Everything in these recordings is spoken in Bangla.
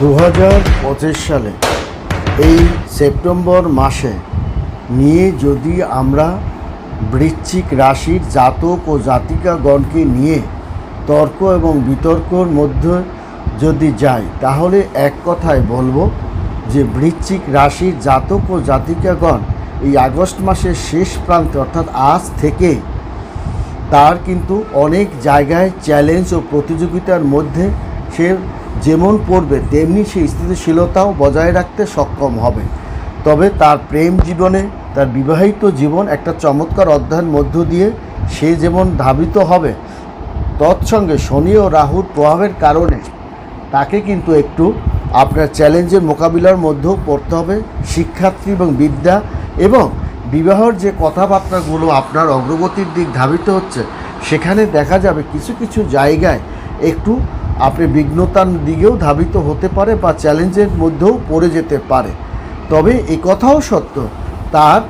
দু হাজার পঁচিশ সালে, এই সেপ্টেম্বর মাসে নিয়ে যদি আমরা বৃশ্চিক রাশির জাতক ও জাতিকাগণকে নিয়ে তর্ক এবং বিতর্কর মধ্যে যদি যাই, তাহলে এক কথায় বলব যে বৃশ্চিক রাশির জাতক ও জাতিকাগণ এই আগস্ট মাসের শেষ প্রান্তে, অর্থাৎ আজ থেকে তার কিন্তু অনেক জায়গায় চ্যালেঞ্জ ও প্রতিযোগিতার মধ্যে সে যেমন পড়বে, তেমনি সে স্থিতিশীলতাও বজায় রাখতে সক্ষম হবে। তবে তার প্রেম জীবনে, তার বিবাহিত জীবন একটা চমৎকার অধ্যায়ের মধ্য দিয়ে সে যেমন ধাবিত হবে, তৎসঙ্গে শনি ও রাহুর প্রভাবের কারণে তাকে কিন্তু একটু আপনার চ্যালেঞ্জের মোকাবিলার মধ্যেও পড়তে হবে। শিক্ষার্থী এবং বিদ্যা এবং বিবাহর যে কথাবার্তাগুলো আপনার অগ্রগতির দিক ধাবিত হচ্ছে, সেখানে দেখা যাবে কিছু কিছু জায়গায় একটু আপনি বিঘ্নতার দিকেও ধাবিত হতে পারে বা চ্যালেঞ্জের মধ্যেও পড়ে যেতে পারে। তবে এ কথাও সত্য, তার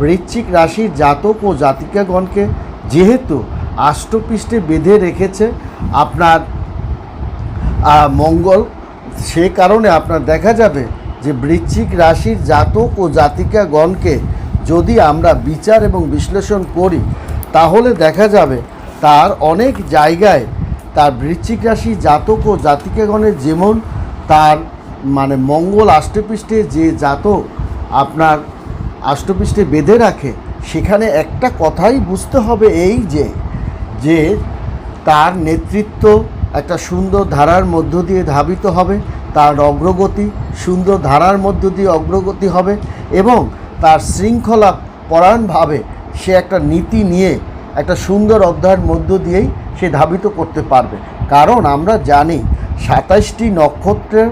বৃশ্চিক রাশির জাতক ও জাতিকাগণকে যেহেতু আষ্টপৃষ্ঠে বেঁধে রেখেছে, আপনার মঙ্গল, সে কারণে আপনার দেখা যাবে যে বৃশ্চিক রাশির জাতক ও জাতিকাগণকে যদি আমরা বিচার এবং বিশ্লেষণ করি, তাহলে দেখা যাবে তার অনেক জায়গায় তার বৃশ্চিক রাশি জাতক ও জাতিকাগণের যেমন তার মানে মঙ্গল আষ্টপৃষ্ঠে যে জাতক আপনার আষ্টপৃষ্ঠে বেঁধে রাখে, সেখানে একটা কথাই বুঝতে হবে এই যে যে তার নেতৃত্ব একটা সুন্দর ধারার মধ্য দিয়ে ধাবিত হবে, তার অগ্রগতি সুন্দর ধারার মধ্য দিয়ে অগ্রগতি হবে এবং তার শৃঙ্খলা পরায়ণভাবে সে একটা নীতি নিয়ে একটা সুন্দর অধ্যায়ের মধ্য দিয়েই সে ধাবিত করতে পারবে। কারণ আমরা জানি সাতাশটি নক্ষত্রের,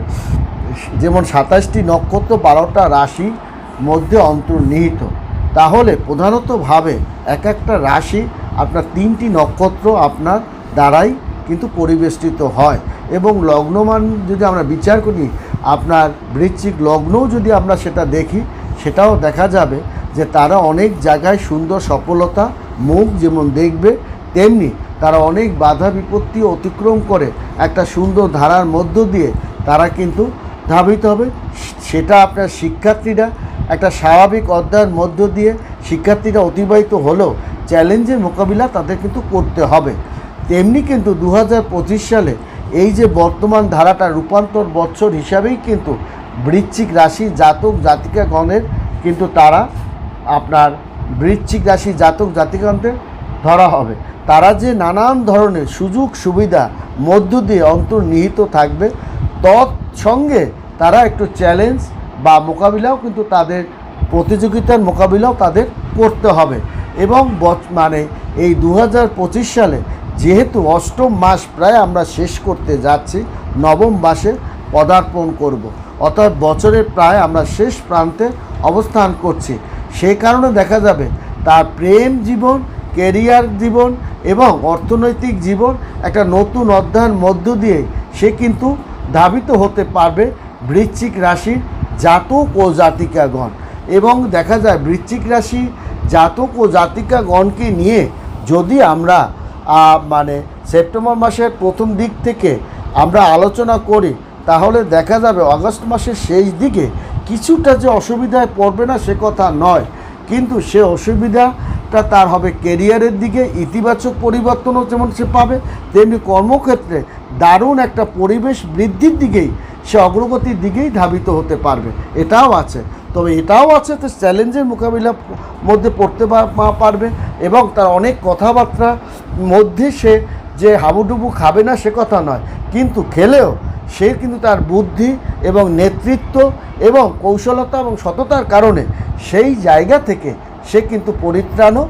যেমন সাতাশটি নক্ষত্র বারোটা রাশি মধ্যে অন্তর্নিহিত। তাহলে প্রধানতভাবে এক একটা রাশি আপনার তিনটি নক্ষত্র আপনার দ্বারাই কিন্তু পরিবেষ্টিত হয়। এবং লগ্নমান যদি আমরা বিচার করি, আপনার বৃশ্চিক লগ্নও যদি আমরা সেটা দেখি, সেটাও দেখা যাবে যে তারা অনেক জায়গায় সুন্দর সফলতা মুখ যেমন দেখবে, তেমনি তারা অনেক বাধা বিপত্তি অতিক্রম করে একটা সুন্দর ধারার মধ্য দিয়ে তারা কিন্তু ধাবিত হবে। সেটা আপনার শিক্ষার্থীরা একটা স্বাভাবিক অধ্যায়ের মধ্য দিয়ে শিক্ষার্থীরা অতিবাহিত হলেও চ্যালেঞ্জের মোকাবিলা তাদের কিন্তু করতে হবে। তেমনি কিন্তু দু হাজার পঁচিশ সালে এই যে বর্তমান ধারাটা রূপান্তর বৎসর হিসাবেই কিন্তু বৃশ্চিক রাশি জাতক জাতিকাগণের কিন্তু তারা আপনার বৃশ্চিক রাশি জাতক জাতিকাগণদের ধরা হবে। তারা যে নানান ধরনের সুযোগ, সুবিধা, মধ্য দিয়ে অন্তর্নিহিত থাকবে, তৎসঙ্গে তারা একটু চ্যালেঞ্জ বা মোকাবিলাও কিন্তু তাদের, প্রতিযোগিতার মোকাবিলাও তাদের করতে হবে। এবং মানে এই দু হাজার পঁচিশ সালে যেহেতু অষ্টম মাস প্রায় আমরা শেষ করতে যাচ্ছি, নবম মাসে পদার্পণ করব। অর্থাৎ বছরের প্রায় আমরা শেষ প্রান্তে অবস্থান করছি। সেই কারণে দেখা যাবে তার প্রেম জীবন কেরিয়ার জীবন এবং অর্থনৈতিক জীবন একটা নতুন অধ্যায়ের মধ্য দিয়ে সে কিন্তু ধাবিত হতে পারবে বৃশ্চিক রাশির জাতক ও জাতিকাগণ। এবং দেখা যায় বৃশ্চিক রাশি জাতক ও জাতিকাগণকে নিয়ে যদি আমরা মানে সেপ্টেম্বর মাসের প্রথম দিক থেকে আমরা আলোচনা করি, তাহলে দেখা যাবে অগস্ট মাসের শেষ দিকে কিছুটা যে অসুবিধায় পড়বে না সে কথা নয়। কিন্তু সে অসুবিধাটা তার হবে কেরিয়ারের দিকে, ইতিবাচক পরিবর্তনও যেমন সে পাবে, তেমনি কর্মক্ষেত্রে দারুণ একটা পরিবেশ বৃদ্ধির দিকেই, সে অগ্রগতির দিকেই ধাবিত হতে পারবে। এটাও আছে। তবে এটাও আছে তো চ্যালেঞ্জের মোকাবিলা মধ্যে পড়তে পারবে এবং তার অনেক কথাবার্তা মধ্যে সে যে হাবুডুবু খাবে না সে কথা নয়। কিন্তু খেলেও সে কিন্তু তার বুদ্ধি এবং নেতৃত্ব এবং কৌশলতা এবং সততার কারণে সেই জায়গা থেকে সে কিন্তু পরিত্রাণও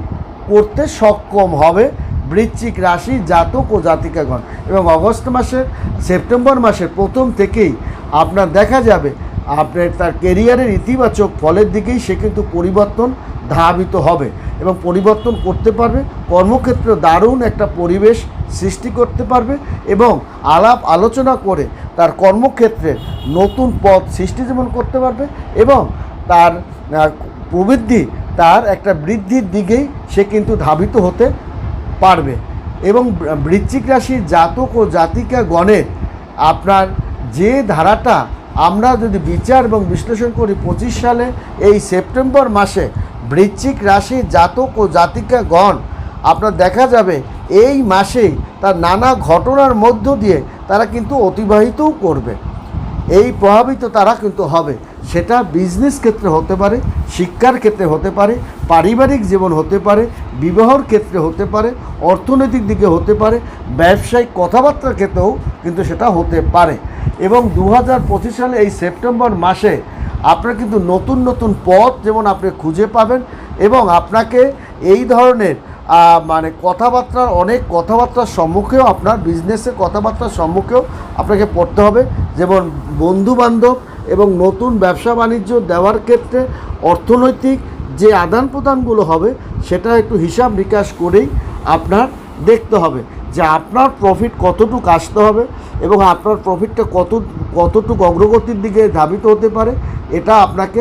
করতে সক্ষম হবে বৃশ্চিক রাশি জাতক ও জাতিকাগণ। এবং অগস্ট মাসের, সেপ্টেম্বর মাসের প্রথম থেকেই আপনার দেখা যাবে, আপনার তার কেরিয়ারের ইতিবাচক ফলের দিকেই সে কিন্তু পরিবর্তন ধাবিত হবে এবং পরিবর্তন করতে পারবে, কর্মক্ষেত্রে দারুণ একটা পরিবেশ সৃষ্টি করতে পারবে এবং আলাপ আলোচনা করে তার কর্মক্ষেত্রে নতুন পথ সৃষ্টি যেমন করতে পারবে এবং তার প্রবৃদ্ধি তার একটা বৃদ্ধির দিকেই সে কিন্তু ধাবিত হতে পারবে। এবং বৃশ্চিক রাশির জাতক ও জাতিকা গণের আপনার যে ধারাটা আমরা যদি বিচার এবং বিশ্লেষণ করি, পঁচিশ সালে এই সেপ্টেম্বর মাসে বৃশ্চিক রাশির জাতক ও জাতিকাগণ আপনার দেখা যাবে এই মাসেই তার নানা ঘটনার মধ্য দিয়ে তারা কিন্তু অতিবাহিতও করবে। এই প্রভাবিত তারা কিন্তু হবে। সেটা বিজনেস ক্ষেত্রে হতে পারে, শিক্ষার ক্ষেত্রে হতে পারে, পারিবারিক জীবন হতে পারে, বিবাহর ক্ষেত্রে হতে পারে, অর্থনৈতিক দিকে হতে পারে, ব্যবসায়িক কথাবার্তার ক্ষেত্রেও কিন্তু সেটা হতে পারে। এবং দু হাজার পঁচিশ সালে এই সেপ্টেম্বর মাসে আপনার কিন্তু নতুন নতুন পথ যেমন আপনি খুঁজে পাবেন এবং আপনাকে এই ধরনের মানে কথাবার্তার অনেক কথাবার্তার সম্মুখেও আপনার বিজনেসের কথাবার্তার সম্মুখেও আপনাকে পড়তে হবে। যেমন বন্ধু বান্ধব এবং নতুন ব্যবসা বাণিজ্য দেওয়ার ক্ষেত্রে অর্থনৈতিক যে আদান প্রদানগুলো হবে, সেটা একটু হিসাব নিকাশ করেই আপনার দেখতে হবে যে আপনার প্রফিট কতটুকু আসতে হবে এবং আপনার প্রফিটটা কত, কতটুকু অগ্রগতির দিকে ধাবিত হতে পারে, এটা আপনাকে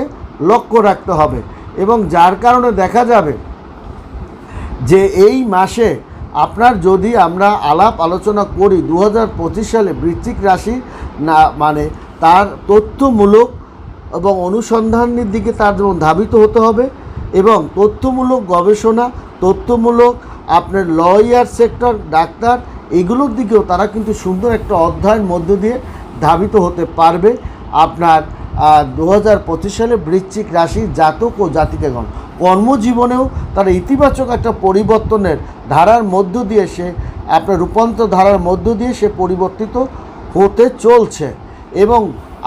লক্ষ্য রাখতে হবে। এবং যার কারণে দেখা যাবে যে এই মাসে আপনার যদি আমরা আলাপ আলোচনা করি দু হাজার পঁচিশ সালে বৃশ্চিক রাশি, না মানে তার তথ্যমূলক এবং অনুসন্ধানের দিকে তার যেমন ধাবিত হতে হবে এবং তথ্যমূলক গবেষণা, তথ্যমূলক আপনার লয়ার সেক্টর, ডাক্তার এগুলোর দিকেও তারা কিন্তু সুন্দর একটা অধ্যায়ের মধ্য দিয়ে ধাবিত হতে পারবে। আপনার দু হাজার পঁচিশ সালে বৃশ্চিক রাশির জাতক ও জাতিকাগণ। কর্মজীবনেও তার ইতিবাচক একটা পরিবর্তনের ধারার মধ্য দিয়ে সে, আপনার রূপান্তর ধারার মধ্য দিয়ে সে পরিবর্তিত হতে চলছে এবং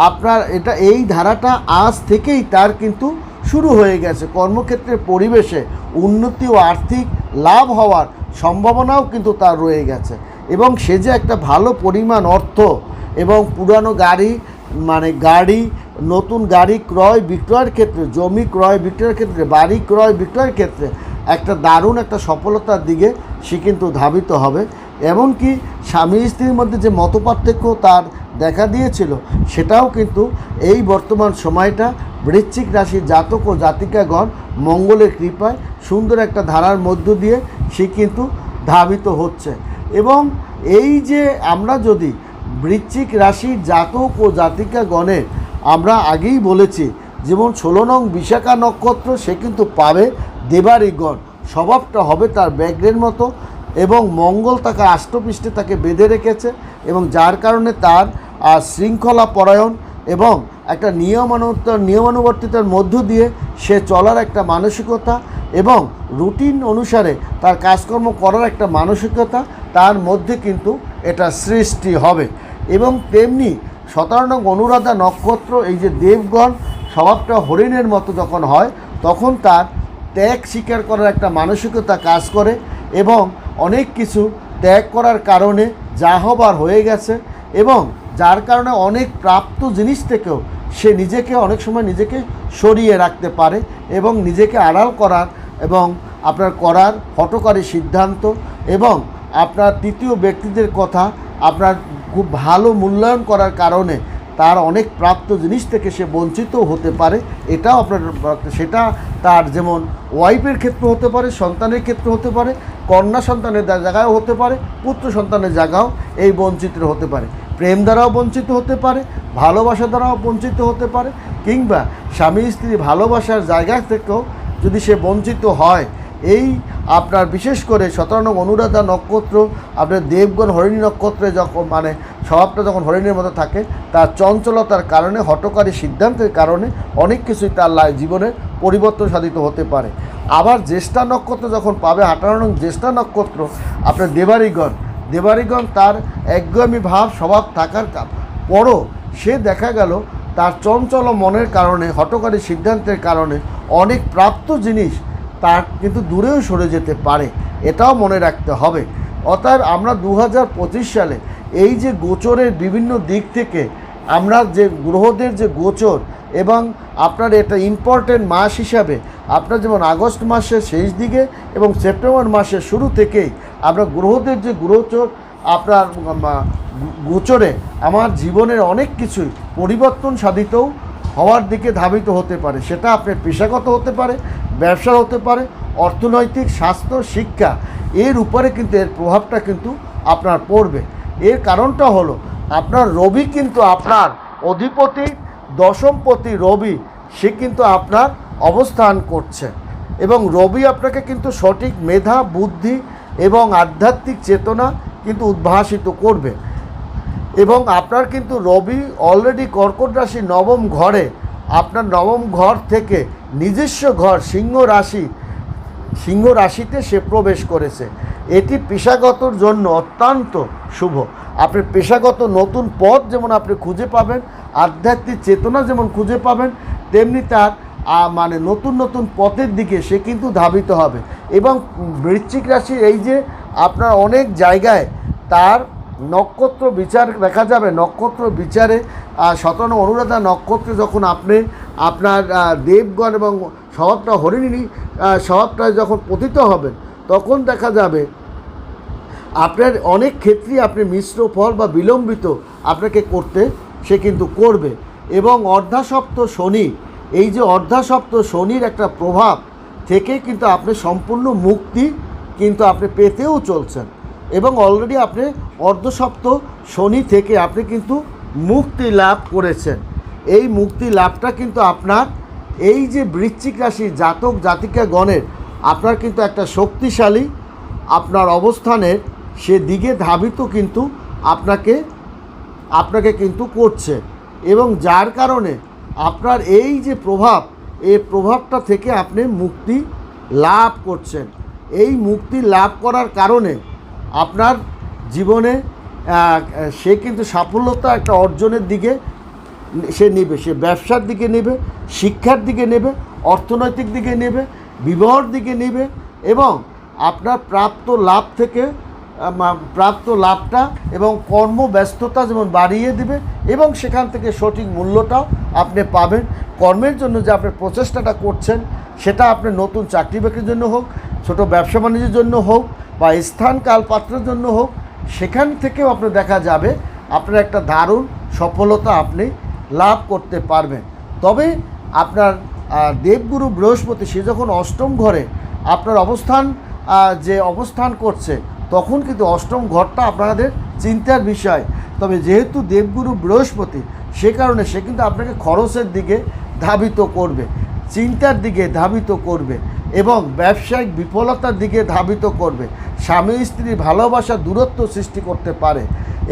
আপনার এটা, এই ধারাটা আজ থেকেই তার কিন্তু শুরু হয়ে গেছে। কর্মক্ষেত্রের পরিবেশে উন্নতি ও আর্থিক লাভ হওয়ার সম্ভাবনাও কিন্তু তার রয়ে গেছে এবং সে যে একটা ভালো পরিমাণ অর্থ এবং পুরানো গাড়ি মানে গাড়ি, নতুন গাড়ি ক্রয় বিক্রয়ের ক্ষেত্রে, জমি ক্রয় বিক্রয়ের ক্ষেত্রে, বাড়ি ক্রয় বিক্রয়ের ক্ষেত্রে একটা দারুণ, একটা সফলতার দিকে সে কিন্তু ধাবিত হবে। এমনকি স্বামী স্ত্রীর মধ্যে যে মতপার্থক্য তার দেখা দিয়েছিল, সেটাও কিন্তু এই বর্তমান সময়টা বৃশ্চিক রাশির জাতক ও জাতিকাগণ মঙ্গলের কৃপায় সুন্দর একটা ধারার মধ্য দিয়ে সে কিন্তু ধাবিত হচ্ছে। এবং এই যে আমরা যদি বৃশ্চিক রাশির জাতক ও জাতিকাগণের। আমরা আগেই বলেছি, যেমন ষোলো নং বিশাখা নক্ষত্র, সে কিন্তু পাবে দেবারিগণ স্বভাবটা হবে তার ব্যাগ্রের মতো এবং মঙ্গল তাকে আষ্টপৃষ্ঠে তাকে বেঁধে রেখেছে এবং যার কারণে তার শৃঙ্খলা পরায়ণ এবং একটা নিয়মানুত নিয়মানুবর্তিতার মধ্য দিয়ে সে চলার একটা মানসিকতা এবং রুটিন অনুসারে তার কাজকর্ম করার একটা মানসিকতা, তার মধ্যে কিন্তু এটা সৃষ্টি হবে। এবং তেমনি নং অনুরাধা নক্ষত্র, এই যে দেবগণ, স্বভাবটা হরিণের মতো যখন হয়, তখন তার ত্যাগ স্বীকার করার একটা মানসিকতা কাজ করে এবং অনেক কিছু ত্যাগ করার কারণে যা হবার হয়ে গেছে এবং যার কারণে অনেক প্রাপ্ত জিনিস থেকেও সে নিজেকে অনেক সময় নিজেকে সরিয়ে রাখতে পারে এবং নিজেকে আড়াল করার এবং আপনার করার হটকারী সিদ্ধান্ত এবং আপনার তৃতীয় ব্যক্তিদের কথা, আপনার খুব ভালো মূল্যায়ন করার কারণে তার অনেক প্রাপ্ত জিনিস থেকে সে বঞ্চিত হতে পারে। এটাও আপনার সেটা তার যেমন ওয়াইফের ক্ষেত্রে হতে পারে, সন্তানের ক্ষেত্রে হতে পারে, কন্যা সন্তানের জায়গায়ও হতে পারে, পুত্র সন্তানের জায়গাও এই বঞ্চিত হতে পারে। প্রেম দ্বারাও বঞ্চিত হতে পারে, ভালোবাসা দ্বারাও বঞ্চিত হতে পারে, কিংবা স্বামী স্ত্রী ভালোবাসার জায়গা থেকেও যদি সে বঞ্চিত হয় এই আপনার বিশেষ করে নং অনুরাধা নক্ষত্র, আপনার দেবগণ হরিণী নক্ষত্রে যখন মানে স্বভাবটা যখন হরিণীর মতো থাকে, তার চঞ্চলতার কারণে, হটকারী সিদ্ধান্তের কারণে অনেক কিছুই তার লাই জীবনে পরিবর্তন সাধিত হতে পারে। আবার জ্যেষ্ঠা নক্ষত্র যখন পাবে, আঠারো জ্যেষ্ঠা নক্ষত্র, আপনার দেবারিগণ দেবারিগণ তার একগামী ভাব, স্বভাব থাকার পরও সে দেখা গেল তার চঞ্চল মনের কারণে, হটকারী সিদ্ধান্তের কারণে অনেক প্রাপ্ত জিনিস তার কিন্তু দূরেও সরে যেতে পারে, এটাও মনে রাখতে হবে। অতএব আমরা দু হাজার পঁচিশ সালে এই যে গোচরের বিভিন্ন দিক থেকে আমরা যে গ্রহদের যে গোচর এবং আপনার এটা ইম্পর্টেন্ট মাস হিসাবে, আপনার যেমন আগস্ট মাসের শেষ দিকে এবং সেপ্টেম্বর মাসের শুরু থেকেই আমরা গ্রহদের যে গ্রহচর আপনার গোচরে আমার জীবনের অনেক কিছুই পরিবর্তন সাধিতও হওয়ার দিকে ধাবিত হতে পারে। সেটা আপনার পেশাগত হতে পারে, ব্যবসা হতে পারে, অর্থনৈতিক, স্বাস্থ্য, শিক্ষা। এর উপরে কিন্তু এর প্রভাবটা কিন্তু আপনার পড়বে। এর কারণটা হলো, আপনার রবি কিন্তু আপনার অধিপতি দশমপতি রবি, সে কিন্তু আপনার অবস্থান করছে। এবং রবি আপনাকে কিন্তু সঠিক মেধা, বুদ্ধি এবং আধ্যাত্মিক চেতনা কিন্তু উদ্ভাসিত করবে। এবং আপনার কিন্তু রবি অলরেডি কর্কট রাশি নবম ঘরে। আপনার নবম ঘর থেকে নিজস্ব ঘর সিংহ রাশি, সিংহ রাশিতে সে প্রবেশ করেছে। এটি পেশাগতর জন্য অত্যন্ত শুভ। আপনি পেশাগত নতুন পথ যেমন আপনি খুঁজে পাবেন, আধ্যাত্মিক চেতনা যেমন খুঁজে পাবেন, তেমনি তার মানে নতুন নতুন পথের দিকে সে কিন্তু ধাবিত হবে। এবং বৃশ্চিক রাশির এই যে আপনার অনেক জায়গায় তার নক্ষত্র বিচার দেখা যাবে, নক্ষত্র বিচারে শতানু অনুরাধা নক্ষত্রে যখন আপনি, আপনার দেবগণ এবং স্বভাবটা হরিণী স্বভাবটা যখন পতিত হবেন, তখন দেখা যাবে আপনার অনেক ক্ষেত্রেই আপনি মিশ্র ফল বা বিলম্বিত আপনাকে করতে সে কিন্তু করবে। এবং অর্ধাসপ্ত শনি, এই যে অর্ধাসপ্ত শনির একটা প্রভাব থেকে কিন্তু আপনি সম্পূর্ণ মুক্তি কিন্তু আপনি পেতেও চলছেন। এবং অলরেডি আপনি অর্ধসপ্ত শনি থেকে আপনি কিন্তু মুক্তি লাভ করেছেন। এই মুক্তি লাভটা কিন্তু আপনার এই যে বৃশ্চিক রাশির জাতক জাতিকা গণের আপনার কিন্তু একটা শক্তিশালী আপনার অবস্থানের সে দিকে ধাবিত কিন্তু আপনাকে আপনাকে কিন্তু করছে। এবং যার কারণে আপনার এই যে প্রভাব এই প্রভাবটা থেকে আপনি মুক্তি লাভ করছেন। এই মুক্তি লাভ করার কারণে আপনার জীবনে সে কিন্তু সাফল্যতা একটা অর্জনের দিকে সে নেবে, সে ব্যবসার দিকে নেবে, শিক্ষার দিকে নেবে, অর্থনৈতিক দিকে নেবে, বিবাহর দিকে নেবে এবং আপনার প্রাপ্ত লাভ থেকে প্রাপ্ত লাভটা এবং কর্মব্যস্ততা যেমন বাড়িয়ে দিবে এবং সেখান থেকে সঠিক মূল্যটাও আপনি পাবেন। কর্মের জন্য যে আপনি প্রচেষ্টাটা করছেন, সেটা আপনার নতুন চাকরি বাকরির জন্য হোক, ছোট ব্যবসা বাণিজ্যের জন্য হোক বা স্থান কাল পাত্রের জন্য হোক, সেখান থেকেও আপনার দেখা যাবে, আপনার একটা দারুণ সফলতা আপনি লাভ করতে পারবেন। তবে আপনার দেবগুরু বৃহস্পতি, সে যখন অষ্টম ঘরে আপনার অবস্থান যে অবস্থান করছে, তখন কিন্তু অষ্টম ঘরটা আপনাদের চিন্তার বিষয়। তবে যেহেতু দেবগুরু বৃহস্পতি, সে কারণে সে কিন্তু আপনাকে খরচের দিকে ধাবিত করবে, চিন্তার দিকে ধাবিত করবে। এবং ব্যবসায়িক বিফলতার দিকে ধাবিত করবে। স্বামী স্ত্রী ভালোবাসা দূরত্ব সৃষ্টি করতে পারে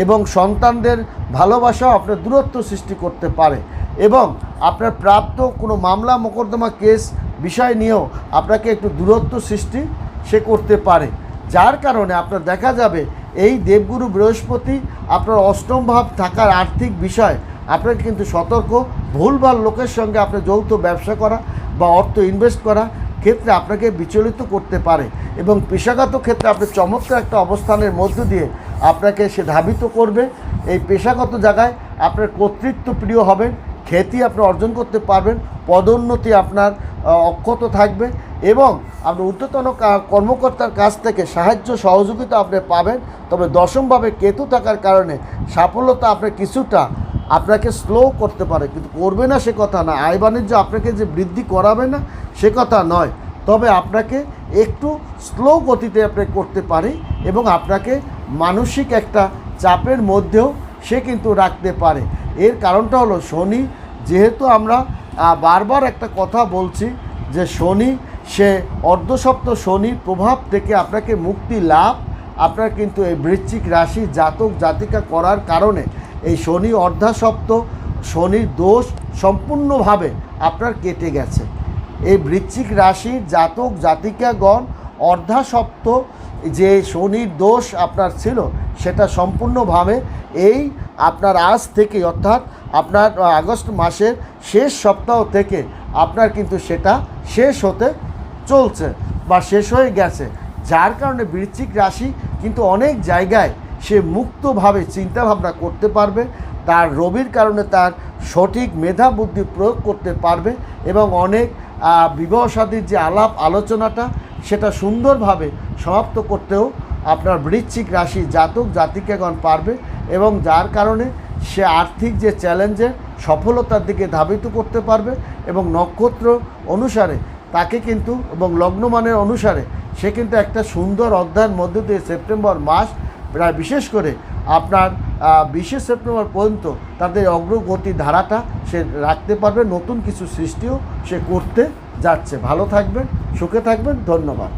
এবং সন্তানদের ভালোবাসাও আপনার দূরত্ব সৃষ্টি করতে পারে এবং আপনার প্রাপ্ত কোনো মামলা, মোকদ্দমা, কেস, বিষয় নিয়েও আপনাকে একটু দূরত্ব সৃষ্টি সে করতে পারে। যার কারণে আপনার দেখা যাবে এই দেবগুরু বৃহস্পতি আপনার অষ্টম ভাব থাকার আর্থিক বিষয়, আপনাকে কিন্তু সতর্ক, ভুলভাল লোকের সঙ্গে আপনি যৌথ ব্যবসা করা বা অর্থ ইনভেস্ট করা ক্ষেত্রে আপনাকে বিচলিত করতে পারে এবং পেশাগত ক্ষেত্রে আপনি চমৎকার একটা অবস্থানের মধ্য দিয়ে আপনাকে সে ধাবিত করবে। এই পেশাগত জায়গায় আপনার কর্তৃত্ব প্রিয় হবেন, খ্যাতি আপনি অর্জন করতে পারবেন, পদোন্নতি আপনার অক্ষত থাকবে এবং আপনি ঊর্ধ্বতন কর্মকর্তার কাছ থেকে সাহায্য, সহযোগিতা আপনি পাবেন। তবে দশমভাবে কেতু থাকার কারণে সাফল্যতা আপনার কিছুটা আপনাকে স্লো করতে পারে, কিন্তু করবে না সে কথা না। আয় বাণিজ্য আপনাকে যে বৃদ্ধি করাবে না, সে কথা নয়। তবে আপনাকে একটু স্লো গতিতে আপনি করতে পারে এবং আপনাকে মানসিক একটা চাপের মধ্যেও সে কিন্তু রাখতে পারে। এর কারণটা হলো শনি, যেহেতু আমরা বারবার একটা কথা বলছি যে শনি, সে অর্ধসপ্ত শনির প্রভাব থেকে আপনাকে মুক্তি লাভ, আপনার কিন্তু এই বৃশ্চিক রাশি জাতক জাতিকা করার কারণে এই শনি অর্ধাসপ্ত, শনির দোষ সম্পূর্ণভাবে আপনার কেটে গেছে। এই বৃশ্চিক রাশির জাতক, জাতিকাগণ অর্ধাসপ্ত, যে শনির দোষ আপনার ছিল, সেটা সম্পূর্ণভাবে এই আপনার আজ থেকে, অর্থাৎ আপনার আগস্ট মাসের শেষ সপ্তাহ থেকে আপনার কিন্তু সেটা শেষ হতে চলছে বা শেষ হয়ে গেছে। যার কারণে বৃশ্চিক রাশি কিন্তু অনেক জায়গায় সে মুক্তভাবে চিন্তাভাবনা করতে পারবে, তার রবির কারণে তার সঠিক মেধা বুদ্ধি প্রয়োগ করতে পারবে এবং অনেক বিবাহসাদীর যে আলাপ আলোচনাটা, সেটা সুন্দরভাবে সমাপ্ত করতেও আপনার বৃশ্চিক রাশি জাতক জাতিকাগণ পারবে এবং যার কারণে সে আর্থিক যে চ্যালেঞ্জে সফলতার দিকে ধাবিত করতে পারবে এবং নক্ষত্র অনুসারে তাকে কিন্তু এবং লগ্নমানের অনুসারে সে কিন্তু একটা সুন্দর অধ্যায়ের মধ্য দিয়ে সেপ্টেম্বর মাস বিশেষ করে আপনার বিশে সেপ্টেম্বর পর্যন্ত তাদের অগ্রগতি ধারাটা সে রাখতে পারবে, নতুন কিছু সৃষ্টিও সে করতে যাচ্ছে। ভালো থাকবেন, সুখে থাকবেন, ধন্যবাদ।